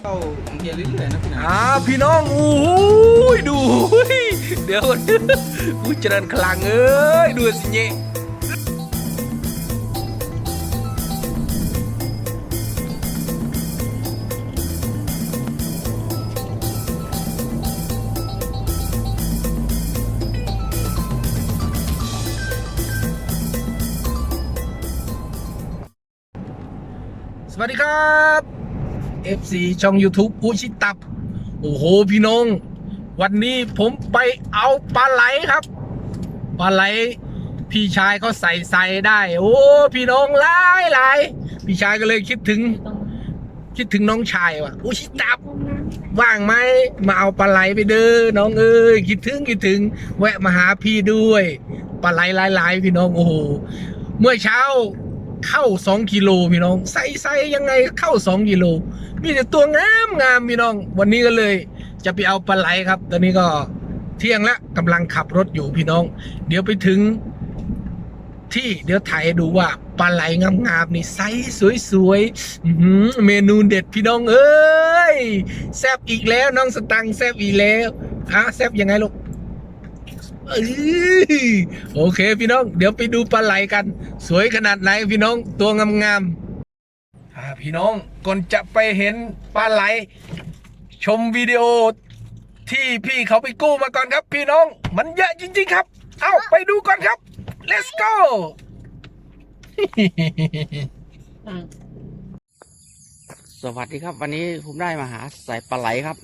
เข้าของเกียร์เรื่อยๆนะพี่นะอ่าพี่น้องโอ้ยดู เดี๋ยวกูเจริญคลังเอ้ยดูสิเนี่ยสวัสดีครับ FC ช่อง YouTube อุชิตับ โอ้โห พี่น้อง วันนี้ผมไปเอาปลาไหลครับ ปลาไหล พี่ชายเขาใส่ใส่ได้ โอ้ พี่น้องหลายหลายพี่ชายก็เลยคิดถึง คิดถึงน้องชายว่ะอุชิตับ ว่างไหมมาเอาปลาไหลไปเด้อน้องเอ้ยคิดถึงคิดถึง แวะมาหาพี่ด้วยปลาไหลหลายๆ พี่น้องโอ้โหเมื่อเช้า เข้าสองกิโลพี่น้อง ใส่ใส่ยังไงเข้าสองกิโล มีแต่ตัวงามงามพี่น้อง วันนี้ก็เลย จะไปเอาปลาไหลครับ ตอนนี้ก็เที่ยงแล้วกำลังขับรถอยู่พี่น้อง เดี๋ยวไปถึงที่เดี๋ยวถ่ายดูว่าปลาไหลงามๆนี่ไซส์สวยๆเมนูเด็ดพี่น้องเอ้ยแซบอีกแล้วน้องสตังค์แซบอีกแล้วอะแซบยังไงลูก เอ้ยโอเค พี่น้อง เดี๋ยวไปดูปลาไหลกัน สวยขนาดไหนพี่น้องตัวงามๆอ่าพี่น้องก่อนจะไปเห็นปลาไหล ชมวิดีโอที่พี่เขาไปกู้มาก่อนครับ พี่น้องมันเยอะจริง ๆ ครับ เอ้าไปดูก่อนครับ let's go สวัสดีครับ วันนี้ผมได้มาหาสายปลาไหลครับ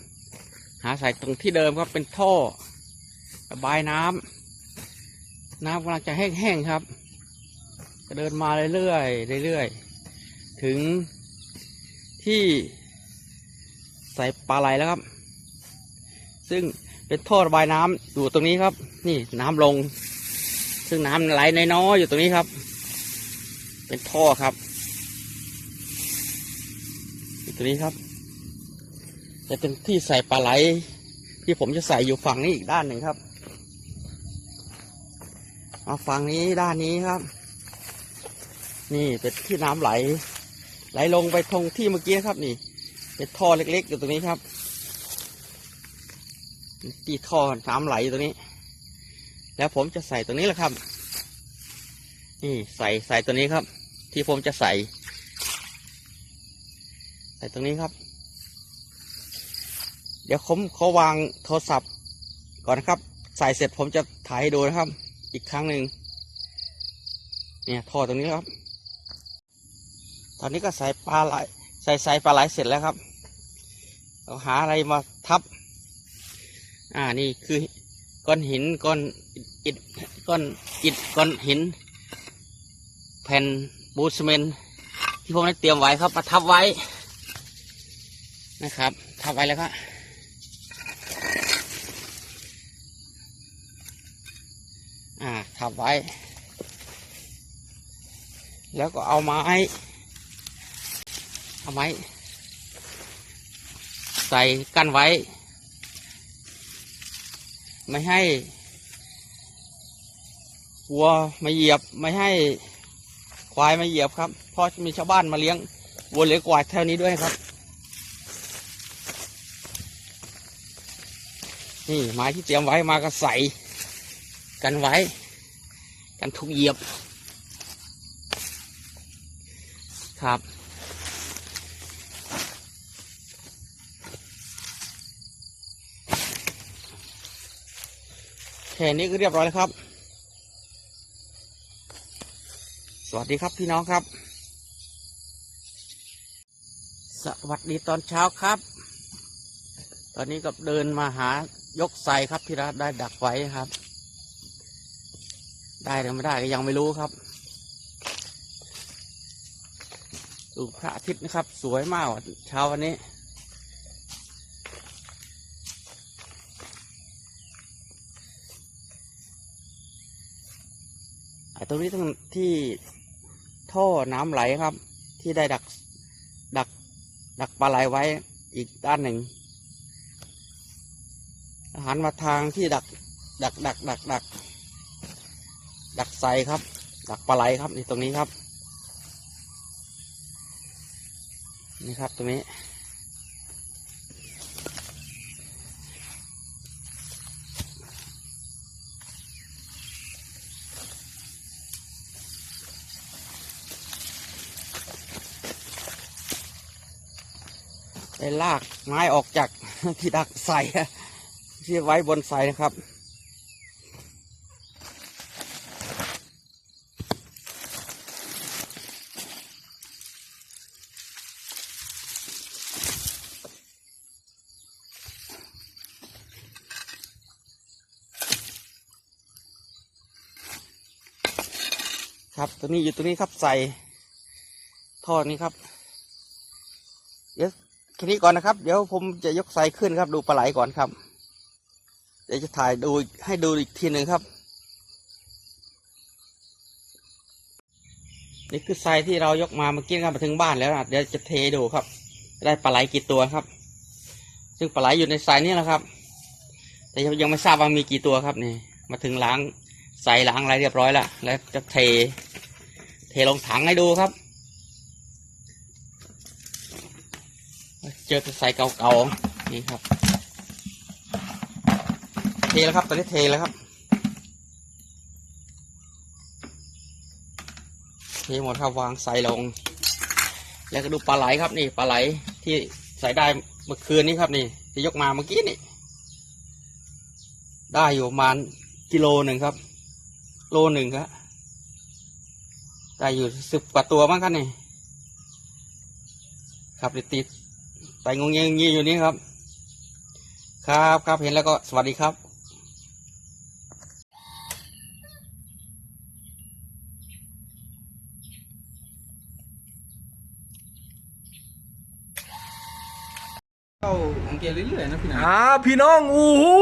หาสายตรงที่เดิมครับเป็นท่อ ระบายน้ำน้ำกำลังจะแห้งๆครับก็เดินมาเรื่อยๆเรื่อยๆถึงที่ใส่ปลาไหลแล้วครับ ซึ่งเป็นท่อระบายน้ำอยู่ตรงนี้ครับ นี่น้ำลง ซึ่งน้ำไหลในน้อยอยู่ตรงนี้ครับ เป็นท่อครับอยู่ตรงนี้ครับ จะเป็นที่ใส่ปลาไหล ที่ผมจะใส่อยู่ฝั่งนี้อีกด้านหนึ่งครับ มาฝั่งนี้ด้านนี้ครับ นี่เป็นที่น้ำไหล ไหลลงไปตรงที่เมื่อกี้ครับนี่ เป็นท่อเล็กๆอยู่ตรงนี้ครับที่ท่อน้ำไหลอยู่ตรงนี้ แล้วผมจะใส่ตรงนี้แหละครับ นี่ใส่ใส่ตัวนี้ครับ ที่ผมจะใส่ ใส่ตรงนี้ครับ เดี๋ยวผมเขอวางโทรศัพท์ก่อนนะครับ ใส่เสร็จผมจะถ่ายให้ดูนะครับ อีกครั้งหนึ่งเนี่ยท่อตรงนี้ครับ ตอนนี้ก็ใส่ปลาไหลใส่ใส่ปลาไหลเสร็จแล้วครับเราหาอะไรมาทับ อ่านี่คือก้อนหินก้อนอิฐก้อนอิฐก้อนหิน แผ่นบูสเมนที่ผมได้เตรียมไว้ครับมาทับไว้นะครับ ทับไว้แล้วครับอ่า ทับไว้ แล้วก็เอาไม้เอาไม้ ใส่กันไว้ ไม่ให้วัวมาเหยียบไม่ให้ควายมาเหยียบครับ เพราะมีชาวบ้านมาเลี้ยงวัวเลี้ยงควายแถวนี้ด้วยครับ นี่ไม้ที่เตรียมไว้มาก็ใส่กันไว้ กันทุกเยียบ ครับแค่นี้ก็เรียบร้อยแล้วครับ สวัสดีครับพี่น้องครับ สวัสดีตอนเช้าครับ ตอนนี้ก็เดินมาหายกใส่ครับที่รัฐได้ดักไว้ครับ ได้หรือไม่ได้ก็ยังไม่รู้ครับดูพระอาทิตย์นะครับ สวยมากเช้าวันนี้ ไอ้ตรงนี้ตรงที่ท่อน้ำไหลครับ ที่ได้ดักดักดักปลาไหลไว้อีกด้านหนึ่งหันมาทางที่ดัก ดักดักดักดัก ดักไซครับ ดักปลาไหลครับนี่ตรงนี้ครับ นี่ครับตรงนี้ ได้ลากไม้ออกจากที่ดักใส่ที่ไว้บนใส่นะครับ ครับ ตัวนี้อยู่ตัวนี้ครับใส่ท่อนี้ครับ เดี๋ยวแค่นี้ก่อนนะครับ เดี๋ยวผมจะยกไซขึ้นครับ ดูปลาไหลก่อนครับ เดี๋ยวจะถ่ายดูให้ดูอีกทีหนึ่งครับ นี่คือไซที่เรายกมาเมื่อกี้ครับมาถึงบ้านแล้วนะเดี๋ยวจะเทดูครับ ได้ปลาไหลกี่ตัวครับ ซึ่งปลาไหลอยู่ในไซนี้แหละครับ แต่ยังยังไม่ทราบว่ามีกี่ตัวครับนี่ มาถึงล้าง ใส่ล้างอะไรเรียบร้อยแล้วแล้วจะเท เทลงถังให้ดูครับ เจอแต่ใส่เก่าๆนี่ครับ เทแล้วครับตอนนี้เทแล้วครับ เทหมดครับวางใส่ลง แล้วก็ดูปลาไหลครับนี่ปลาไหลที่ใส่ได้เมื่อคืนนี้ครับนี่ที่ยกมาเมื่อกี้นี่ ได้อยู่ประมาณกิโลหนึ่งครับ โลหนึ่งครับได้อยู่สิบกว่าตัวบ้างครับนี่ครับติดๆไต่งงเงงีอยู่นี่ครับ ครับครับเห็นแล้วก็สวัสดีครับเข้าของเกเรื่อยๆนะพี่นะอ่าพี่น้องอู้หู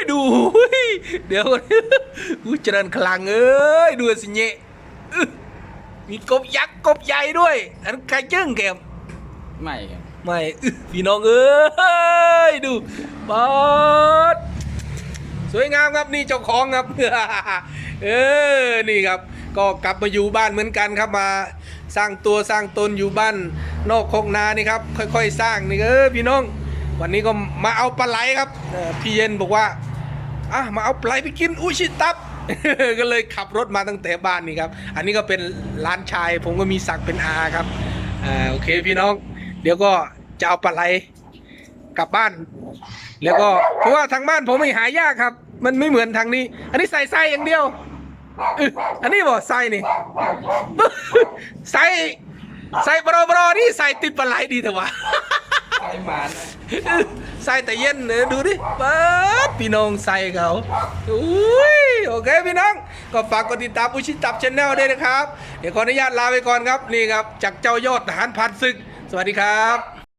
ยดูหูยเดี๋ยวกูเจริญคลังเอ้ยดูสิเนะอึ๊ะมีกบยักษ์กบใหญ่ด้วย อันไก่จึ้งแกมไม่ครับไม่อึ๊ะพี่น้องเอ้ยดูปอดสวยงามครับนี่เจ้าของครับ เออนี่ครับ ก็กลับมาอยู่บ้านเหมือนกันครับมา สร้างตัวสร้างตนอยู่บ้านนอกคอกนานี่ครับค่อย ๆ สร้างนี่เออพี่น้อง วันนี้ก็มาเอาปลาไหลครับเอ่อพี่เย็นบอกว่า อะมาเอาปลาไหลไปกินอุชิตับก็เลยขับรถมาตั้งแต่บ้านนี่ครับ อันนี้ก็เป็นร้านชาย ผมก็มีศักดิ์เป็นอาครับอ่าโอเคพี่น้อง เดี๋ยวก็จะเอาปลาไหลกลับบ้าน แล้วก็เพราะว่าทางบ้านผมไม่หายากครับ มันไม่เหมือนทางนี้ อันนี้ใส่ไส้อย่างเดียวอันนี้บอกไส้นี่ใส่ใส่บรอบรอนี่ใส่ติดปลาไหลดีแต่ว่า หมานใส่แต่เย็นเนี่ยดูดิเปิดพี่น้องใส่เขาอุ้ยโอเคพี่น้อง ก็ฝากกดติดตามอุชิตับชาแนลด้วยนะครับ เดี๋ยวขออนุญาตลาไปก่อนครับ นี่ครับ จากเจ้ายอดทหารพันศึก สวัสดีครับ